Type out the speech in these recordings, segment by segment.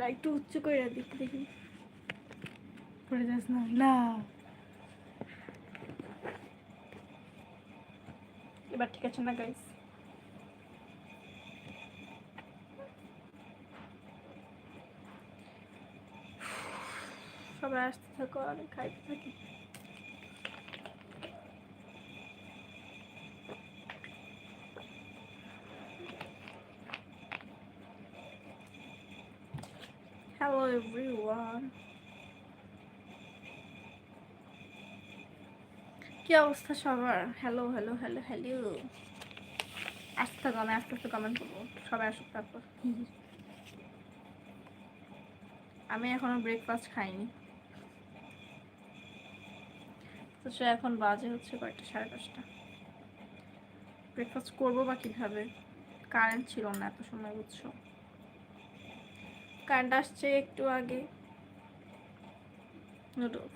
দাঁড়া একটু উচ্চ করে দেখি দেখি। পড়ে যাস না? না। এবার ঠিক আছে না গাইস সবাই আসতে থাকো আমি খাইতে থাকি। কি অবস্থা সবার? হ্যালো হ্যালো হ্যালো হ্যালো আস্তে থাকো আমি আস্তে আস্তে কমেন্ট করব। সবাই আসুক তারপর। আমি এখনও ব্রেকফাস্ট খাইনি। তো সে এখন বাজে হচ্ছে কয়েকটা, সাড়ে পাঁচটা ব্রেকফাস্ট করব বা কীভাবে? কারেন্ট ছিল না এত সময়, বুঝছ? কারেন্ট আসছে একটু আগে। নুডলস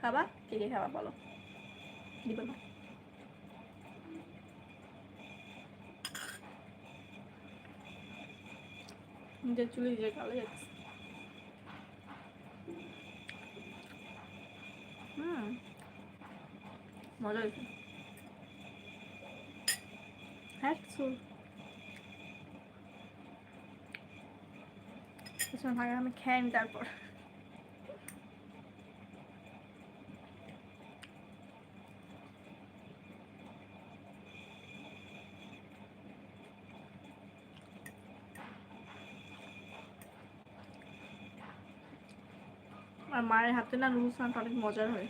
খাবা? কে কে খাবা বলো? দিবে না নিজের চুলে যে কালো যাচ্ছে। হুম, মজা হয়েছে। হ্যাঁ চুল। পিছনে আমি খেয়ে নি তারপর আর মায়ের হাতে না নুডলস রান্নাটা অনেক মজার হয়।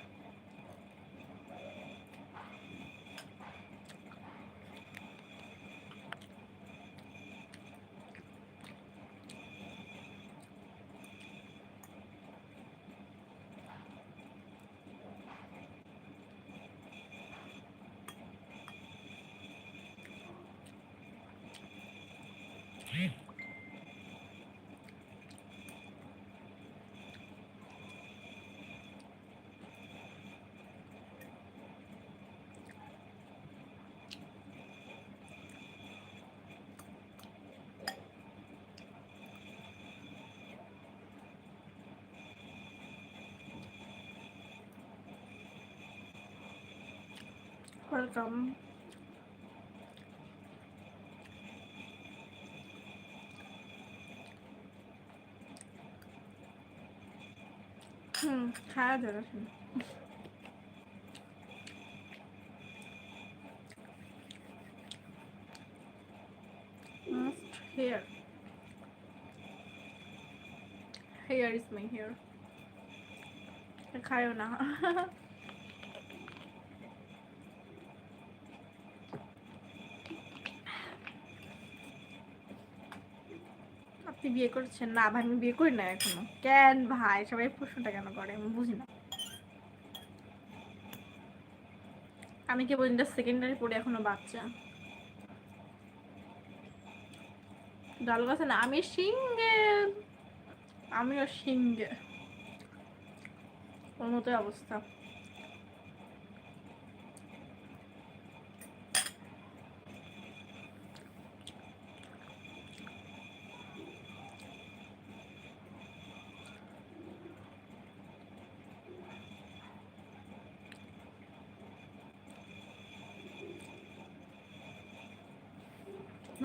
ওয়েলকাম হুম খাওয়া যাবে hair. Hair is my hair. খায়ও না আপনি বিয়ে করেছেন? না ভাই, আমি বিয়ে করি না এখনও। কেন ভাই? সবাই প্রশ্নটা কেন করে? আমি বুঝি না। আমি কেবল ইন্টার সেকেন্ডারি পড়ে এখনও বাচ্চা? ডাল গাছে না, আমি সিঙ্গেল আমিও সিঙ্গেল ওর মতোই অবস্থা।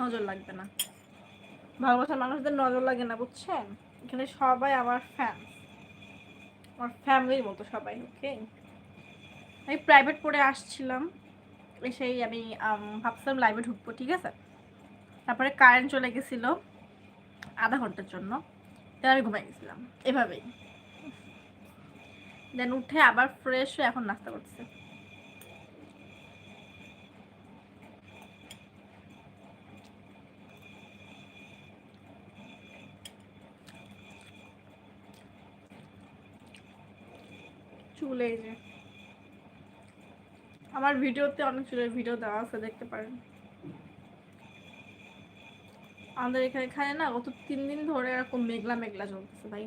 নজর লাগবে না। ভালোবাসার মানুষদের নজর লাগে না, বুঝছেন? এখানে সবাই আমার ফ্যান আমার ফ্যামিলির মতো সবাই ওকে আমি প্রাইভেট পড়ে আসছিলাম, এসেই আমি ভাবছিলাম লাইভে ঢুকবো, ঠিক আছে? তারপরে কারেন্ট চলে গেছিল আধা ঘণ্টার জন্য তাই আমি ঘুমাই গেছিলাম, এভাবেই। দেন উঠে আবার ফ্রেশ হয়ে এখন নাস্তা করতেছে। চুল এই যে। আমার ভিডিওতে অনেক চুলের ভিডিও দেওয়া আছে, দেখতে পারেন। আমাদের এখানে খায় না, গত তিন দিন ধরে এরকম মেঘলা মেঘলা চলতেছে ভাই।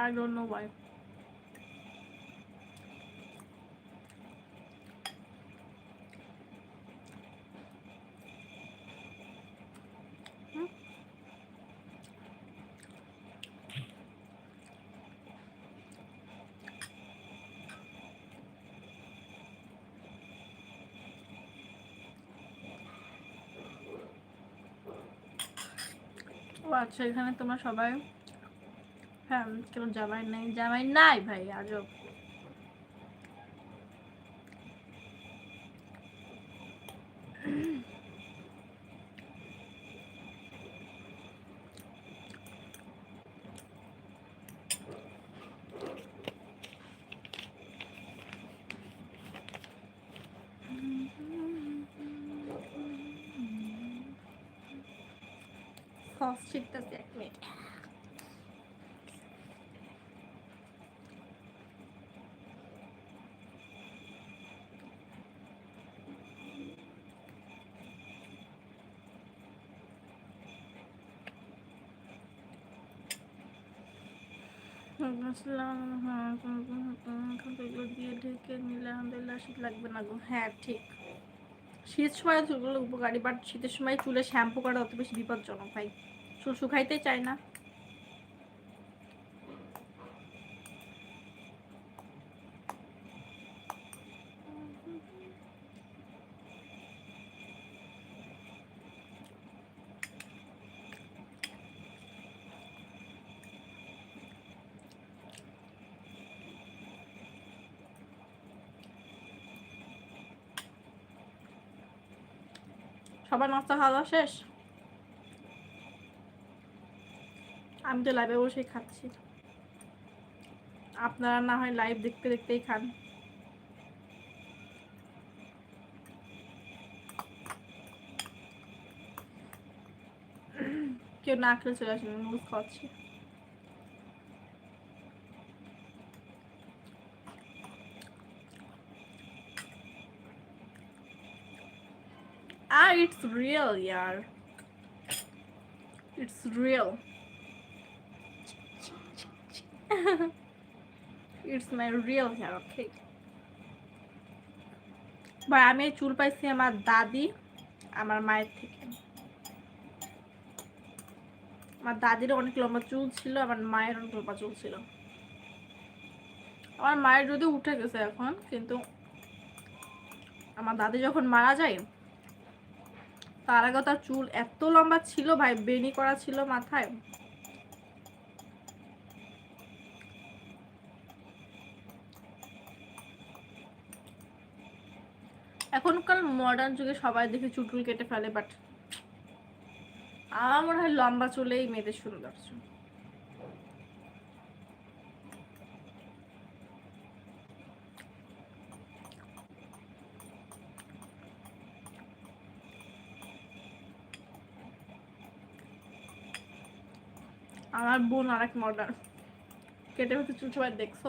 I don't know why. ও আচ্ছা এখানে তোমরা সবাই? হ্যাঁ কেন জামাই নাই? জামাই নাই ভাই আজব। সস ছিটতেছে এক মিনিট দিয়ে ঢেকে শীত লাগবে না হ্যাঁ ঠিক সময় উপকারী বাট শীতের সময় চুলে শ্যাম্পু করা অত বেশি বিপজ্জনক, ভাই। চুল শুকাইতে চায় না। সবার নাস্তা খাওয়া শেষ? আমি তো লাইভে বসেই খাচ্ছি আপনারা না হয় লাইভ দেখতে দেখতেই খান কেউ না খেলে চলে আসেন নুডলস খাওয়াচ্ছি Ah, it's real, yaar. It's real. it's my real hair, okay? ভাই আমি চুল পাইছি আমার দাদি আমার মায়ের থেকে। আমার দাদির অনেক লম্বা চুল ছিল আমার মায়ের অনেক লম্বা চুল ছিল। আমার মায়ের যদি উঠে গেছে এখন কিন্তু আমার দাদি যখন মারা যায় তার আগে তার চুল এত লম্বা ছিল ভাই বেনি করা ছিল মাথায়। এখনকার মডার্ন যুগে সবাই দেখে চুটুল কেটে ফেলে বাট আমার মনে হয় লম্বা চুলেই মেয়েদের সৌন্দর্য আমার বোন আর এক মডার্ন কেটে হতে চুল সবাই দেখছ?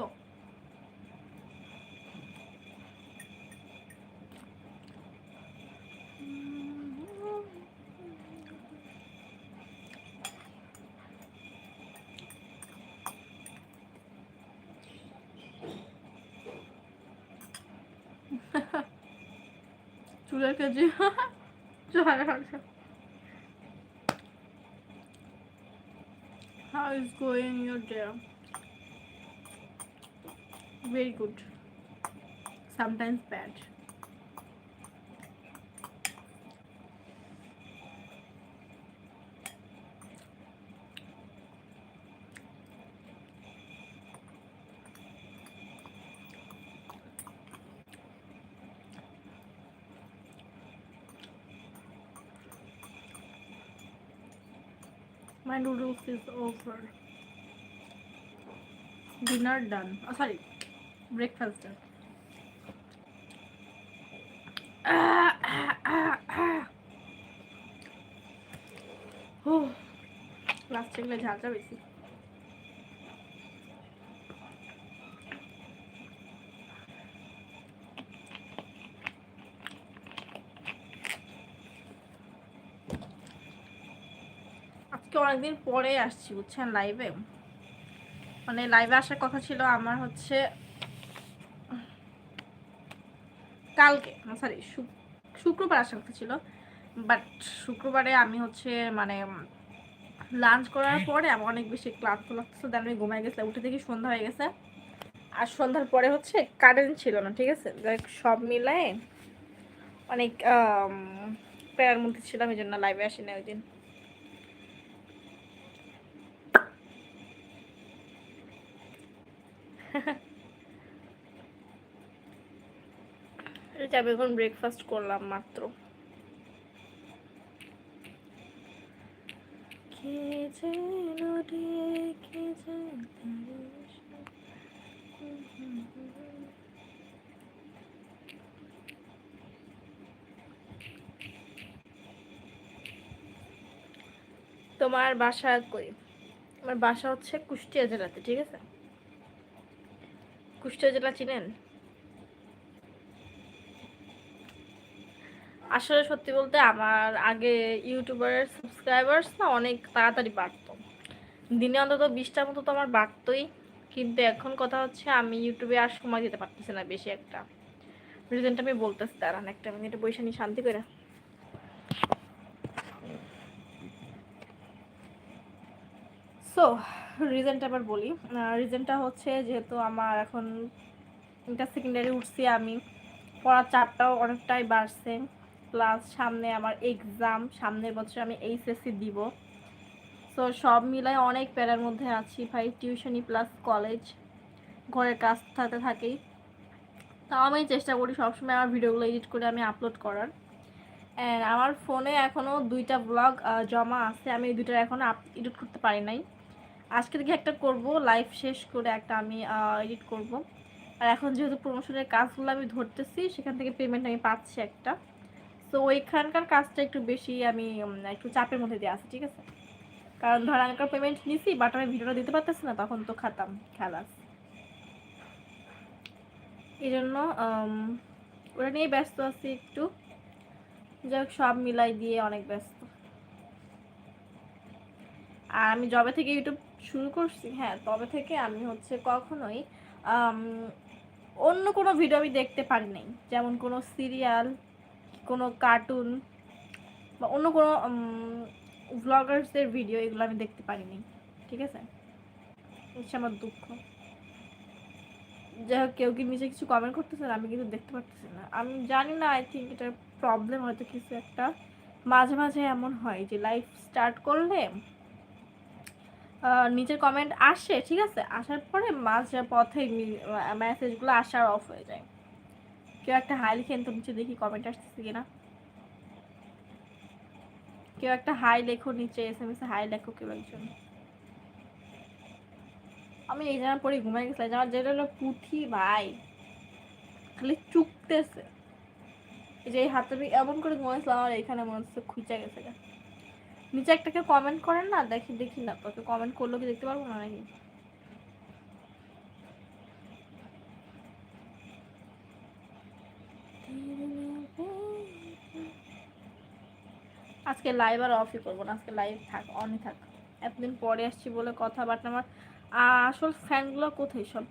চুলের কেজি চলে How is going your day? Very good. Sometimes bad. My noodles is over. Dinner done. Oh, sorry. Breakfast done. Ah, ah, ah, ah. Oh. last গেলে ঝালটা বেশি আজকে অনেকদিন পরে আসছি, বুঝছেন লাইভে মানে লাইভে আসার কথা ছিল আমার হচ্ছে কালকে সরি শুক্রবার আসার কথা ছিল। বাট শুক্রবারে আমি হচ্ছে মানে লাঞ্চ করার পরে আমার অনেক বেশি ক্লান্ত লাগতেছে দেন আমি ঘুমাই গেছিলাম, উঠে দেখি সন্ধ্যা হয়ে গেছে। আর সন্ধ্যার পরে হচ্ছে কারেন্ট ছিল না, ঠিক আছে? সব মিলায় অনেক প্যারার মধ্যে ছিলাম, এই জন্য লাইভে আসি না ওই দিন এটা আমি এখন ব্রেকফাস্ট করলাম মাত্র। তোমার বাসা কই? আমার বাসা হচ্ছে কুষ্টিয়া জেলাতে ঠিক আছে? কুষ্টিয়া জেলা চিনেন? আসলে সত্যি বলতে আমার আগে ইউটিউবারের সাবস্ক্রাইবার্স না অনেক তাড়াতাড়ি বাড়তো। দিনে অন্তত বিশটার মতো তো আমার বাড়তোই। কিন্তু এখন কথা হচ্ছে আমি ইউটিউবে আর সময় দিতে পারতেছি না বেশি একটা। রিজনটা আমি বলতেছি, দাঁড়ান একটা মিনিট বৈশা নিয়ে শান্তি করে। সো রিজেন্ট আবার বলি। রিজেন্টটা হচ্ছে যেহেতু আমার এখন ইন্টার সেকেন্ডারি উঠছি আমি, পড়ার চাপটাও অনেকটাই বাড়ছে। প্লাস সামনে আমার এক্সাম সামনের বছর আমি এইচএসসি দিব। সো সব মিলাই অনেক প্যারার মধ্যে আছি ভাই টিউশনি প্লাস কলেজ ঘরের কাজ থাকতে থাকেই। তাও আমি চেষ্টা করি সবসময় আমার ভিডিওগুলো এডিট করে আমি আপলোড করার। অ্যান্ড আমার ফোনে এখনও দুইটা ব্লগ জমা আছে। আমি দুইটা এখনও এডিট করতে পারি নাই। আজকে থেকে একটা করব লাইভ শেষ করে একটা আমি এডিট করব। আর এখন যেহেতু প্রমোশনের কাজগুলো আমি ধরতেছি, সেখান থেকে পেমেন্ট আমি পাচ্ছি একটা। তো ওইখানকার কাজটা একটু বেশি আমি একটু চাপের মধ্যে দিয়ে আসি, ঠিক আছে? কারণ ধর আগেকার পেমেন্ট নিছি বাট আমি ভিডিওটা দিতে পারতেছি না, তখন তো খাতাম, খেলাস। এই জন্য ওটা নিয়ে ব্যস্ত আছি একটু। যাই সব মিলাই দিয়ে অনেক ব্যস্ত। আর আমি জবে থেকে ইউটিউব শুরু করছি হ্যাঁ তবে থেকে আমি হচ্ছে কখনোই অন্য কোনো ভিডিও আমি দেখতে পারি নাই। যেমন কোনো সিরিয়াল কোনো কার্টুন বা অন্য কোনো ভ্লগার্সের ভিডিও এগুলো আমি দেখতে পারিনি, ঠিক আছে? হচ্ছে আমার দুঃখ। যাই হোক, কেউ কি নিচে কিছু কমেন্ট করতেছেন আমি কিন্তু দেখতে পারতেছি না। আমি জানি না আই থিঙ্ক এটার প্রবলেম হয়তো কিছু একটা। মাঝে মাঝে এমন হয় যে লাইফ স্টার্ট করলে নিচের কমেন্ট আসে, ঠিক আছে? আসার পরে মাঝে পথে মেসেজগুলো আসার অফ হয়ে যায়। কেউ একটা হাই লিখেন তো নিচে দেখি কমেন্ট আসতেছে কিনা। কেউ একটা হাই লেখো, নিচে এস এম এস হাই লেখো কেউ একজন। আমি এই জামা পরে ঘুমাই গেছিলাম আমার যেটা হলো পুঁথি ভাই। খালি চুকতেছে এই যে এই হাতে আমি এমন করে ঘুমাইছিলাম, আমার এখানে মনে হচ্ছে খুঁচা গেছে নিচে একটা কেউ কমেন্ট করেন না, দেখি দেখি না। তোকে কমেন্ট করল কি দেখতে পারব না নাকি? আজকে লাইভ আর অফই করব না, আজকে লাইভ থাক অনই থাক। এতদিন পরে আসছি বলে কথা বাট আমার আসল ফ্যানগুলো কোথায় সব?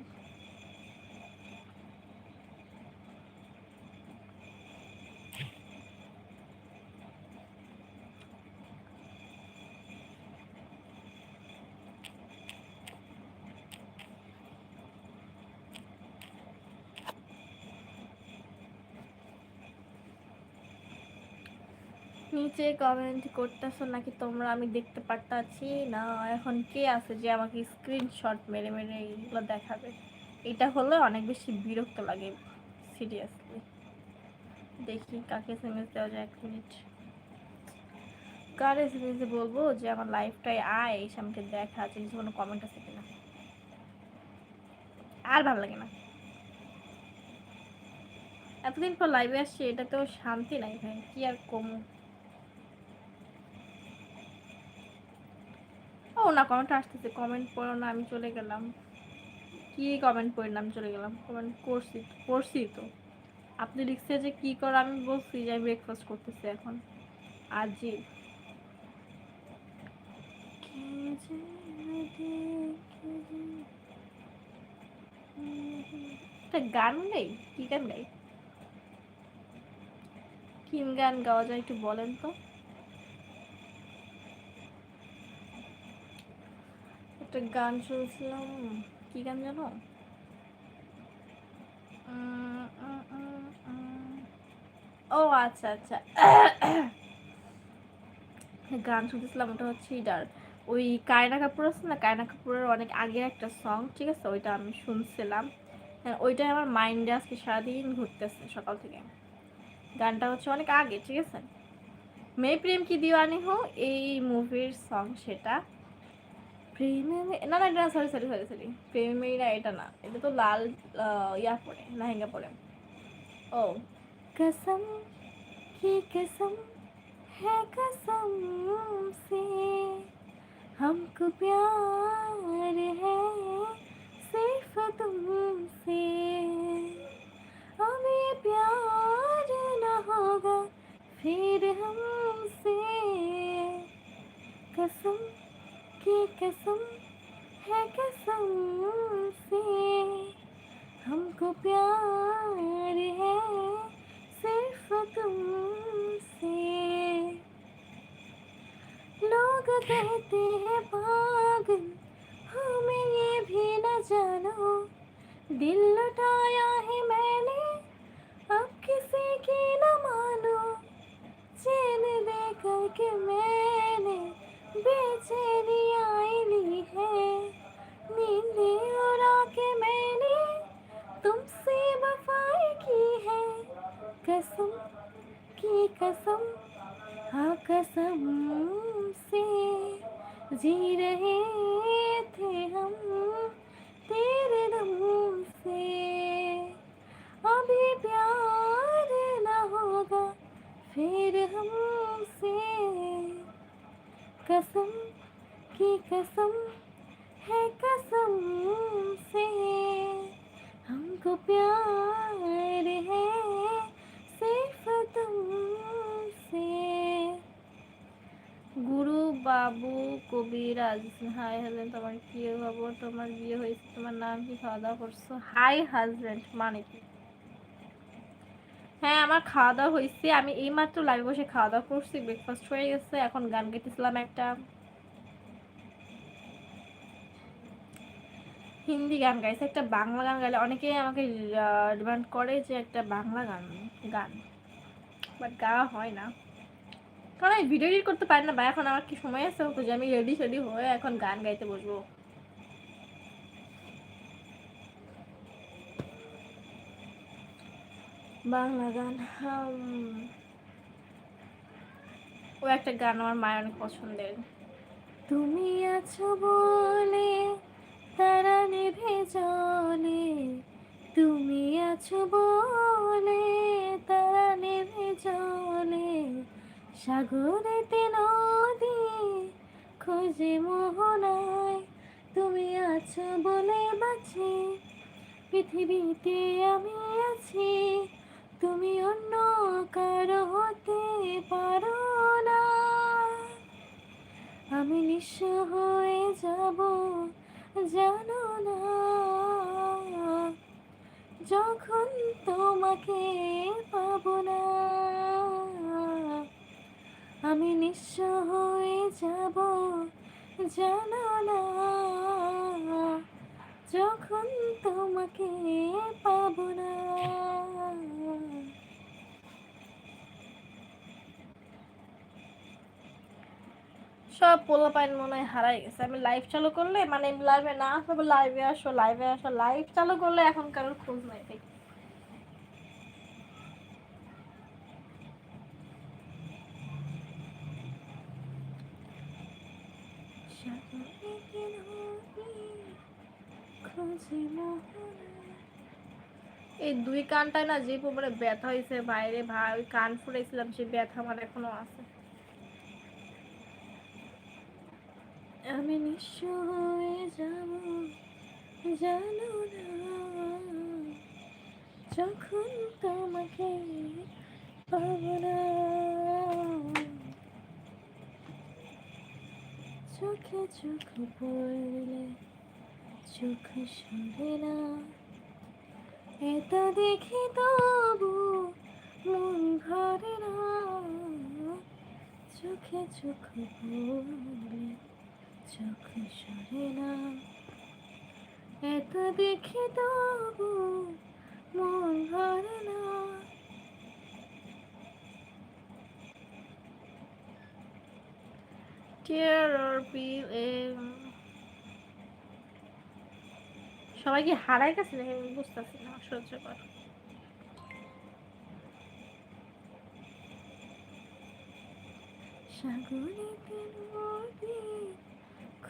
নিচে কমেন্ট করতেছো নাকি তোমরা আমি দেখতে পারতাছি না? এখন কে আছে যে আমাকে স্ক্রিনশট মেরে মেরে এইগুলো দেখাবে? এটা হলে অনেক বেশি বিরক্ত লাগে সিরিয়াসলি দেখি কাকে এসএমএস দেওয়া যায় এক মিনিট কার এসএমএসে বলব যে আমার লাইফটাই আয়, এসে আমাকে দেখা আছে কোনো কমেন্ট আছে কিনা? আর ভালো লাগে না। এতদিন পর লাইভে আসছি, এটাতেও শান্তি নাই ভাই, কি আর কমু? ও না কমেন্ট আসতেছে কমেন্ট পড়ো না, আমি চলে গেলাম। কি কমেন্ট পড়ি না, আমি চলে গেলাম কমেন্ট করছি করছি তো। আপনি লিখছে যে কি করো, আমি বলছি যে আমি ব্রেকফাস্ট করতেছি এখন। আজই একটা গান গাই? কি গান গাই? কি গান গাওয়া যায় একটু বলেন তো। একটা গান শুনছিলাম, কি গান জানো? ও আচ্ছা আচ্ছা। গান শুনতেছিলাম, ওটা হচ্ছে ইডার। ওই কায়না কাপুর আছে না, কায়না কাপুরের অনেক আগের একটা সং ঠিক আছে? ওইটা আমি শুনছিলাম। হ্যাঁ ওইটাই আমার মাইন্ডে আজকে সারাদিন ঘুরতেছে সকাল থেকে। গানটা হচ্ছে অনেক আগে, ঠিক আছে? মেয়ে প্রেম কি দিওয়ানি হো? এই মুভির সং সেটা। প্রেমে মে- না না এটা সরি সরি সরি সরি প্রেমে মেয়েরা এটা না এটা তো লাল আহ, ইয়া পরে লেহেঙ্গা পরে ও कसम की कसम है कसम से हमको प्यार है सिर्फ तुमसे अब ये प्यार न होगा फिर हमसे कसम की कसम है कसम से। हमको प्यार है सिर्फ़ तुमसे। लोग कहते हैं पागल, हमें ये भी न जानो। दिल लुटाया है मैंने, अब किसी की न मानो। चैन दे करके मैंने बेचैनी आई ली है। नींदे उड़ा के मैंने तुमसे वफाई की है। कसम की कसम हाँ कसम से जी रहे थे हम तेरे दम से। अभी प्यार न होगा, फिर हमसे कसम की कसम है कसम से हमको प्यार है सिर्फ तुमसे গুরু বাবু কবিরাজ হাই হাজবেন্ড তোমার কি খবর তোমার বিয়ে হয়েছে তোমার নাম কি খাওয়া দাওয়া করছো হাই হাজবেন্ড মানে কি হ্যাঁ আমার খাওয়া দাওয়া হয়েছে আমি এইমাত্র লাইভে বসে খাওয়া দাওয়া করছি। ব্রেকফাস্ট হয়ে গেছে। এখন গান গাইতেছিলাম একটা। হিন্দি গান গাইছে। একটা বাংলা গান গাইলে অনেকে আমাকে ডিমান্ড করে যে একটা বাংলা গান গান। বাট গাওয়া হয় না। কারণ আমি ভিডিও এডিট করতে পারি না বা এখন আমার কি সময় আছে? যে আমি রেডি সেডি হয়ে এখন গান গাইতে বসবো। বাংলা গান। ও একটা গান আমার মায়ের অনেক পছন্দের। তুমি আছো বলে তারা নেভে জলে। তুমি আছো বলে তারা নেভে জলে। সাগরেতে নদী, খোঁজে মোহনায়। তুমি আছো বলে বাঁচি, পৃথিবীতে আমি আছি। তুমি অন্য কারও হতে পারো না। আমি নিঃস্ব হয়ে যাব, জানো না। যখন তোমাকে পাবো না, আমি নিঃস্ব হয়ে যাব, জানো না। যখন তোমাকে পাবো না। সব পোলাপাইন মনে হয় হারাই গেছে। আমি লাইভ চালু করলে মানে লাইভে না আসলে লাইভে আসো লাইভে আসো লাইভ চালু করলে এখন কারোর খোঁজ নাই তাই এই দুই কানটায় না যে পরিমাণে ব্যথা হয়েছে বাইরে, ভাই কান ফুটাইছিলাম সেই ব্যথা আমার এখনও আছে। আমি নিঃস্ব হয়ে যাব জানো না। যখন তোমাকে পাবো না, চোখে চোখ পড়লে চোখ সরে না। এত দেখি তবু মন ভরে না। চোখে চোখ পড়লে চোখ সরে না। এত দেখি তবু মন ভরে না। টিয়ার সবাই কি হারাই গেছে নাকি? আমি বুঝতেছি না, সহ্য কর। নদী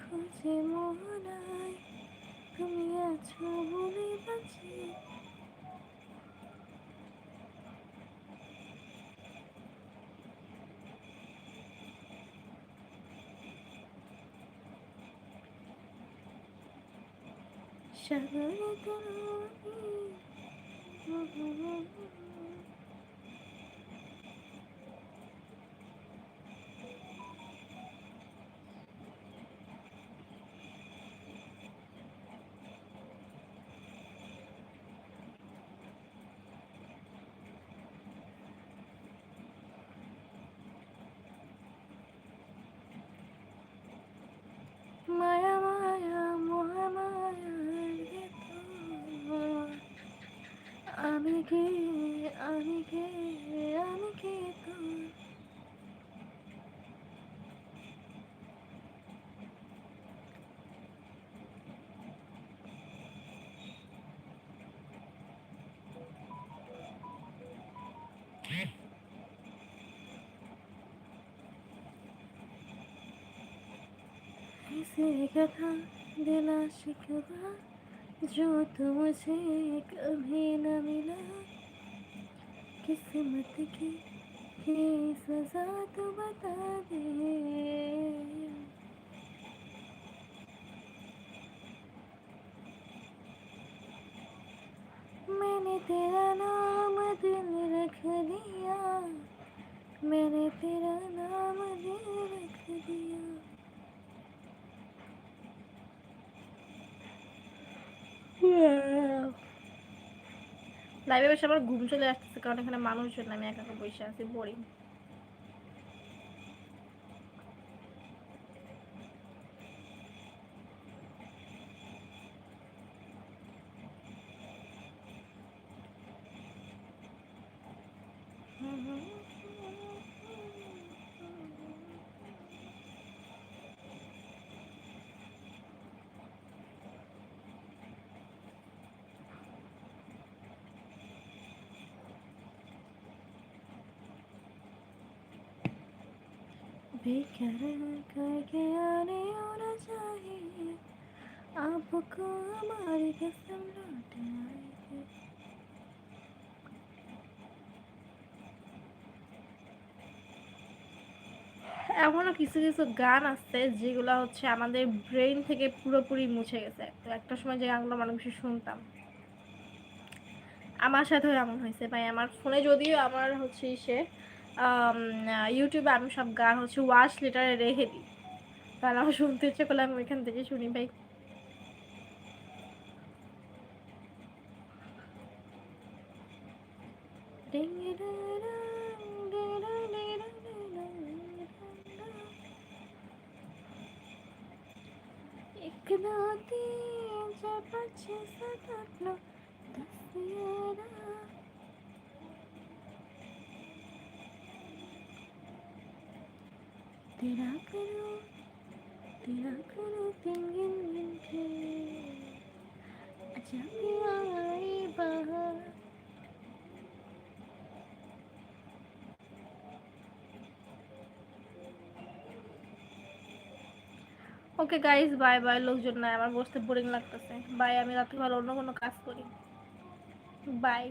খুঁজে মনায় তুমি আছো বলে বাঁচি। সাগরিকের নদী মায়া মায়া মোহা মায়ার ভেতর আমি কে আমি কে আমি কে তুই কথা দিলা শিখবা जो तुमसे कभी न मिला। किस्मत की ये सजा तो बता दे। मैंने तेरा नाम दिल रख दिया। मैंने तेरा नाम दिल रख दिया। লাইভে বসে আমার ঘুম চলে আসতেছে, কারণ এখানে মানুষজন, আমি একা একা বসে আছি বোরিং बेकरार करके आने होना चाहिए आपको हमारी कसम लौट आएगी এমনও কিছু কিছু গান আছে যেগুলো হচ্ছে আমাদের ব্রেন থেকে পুরোপুরি মুছে গেছে তো একটা সময় যে গানগুলো মানুষ শুনতাম আমার সাথেও এমন হয়েছে ভাই আমার ফোনে যদিও আমার হচ্ছে সে ইউটিউবে আমি সব গান হচ্ছে ওয়াশ লেটারে রেখে দিই কারণ আমার শুনতে ইচ্ছে করলে আমি ওইখান থেকে শুনি ভাই एक दो तीन चार पाँच छः सात आठ ওকে গাইস বাই বাই লোকজন নাই, আমার বসতে বোরিং লাগতেছে। বাই আমি রাতে ভালো অন্য কোনো কাজ করি। বাই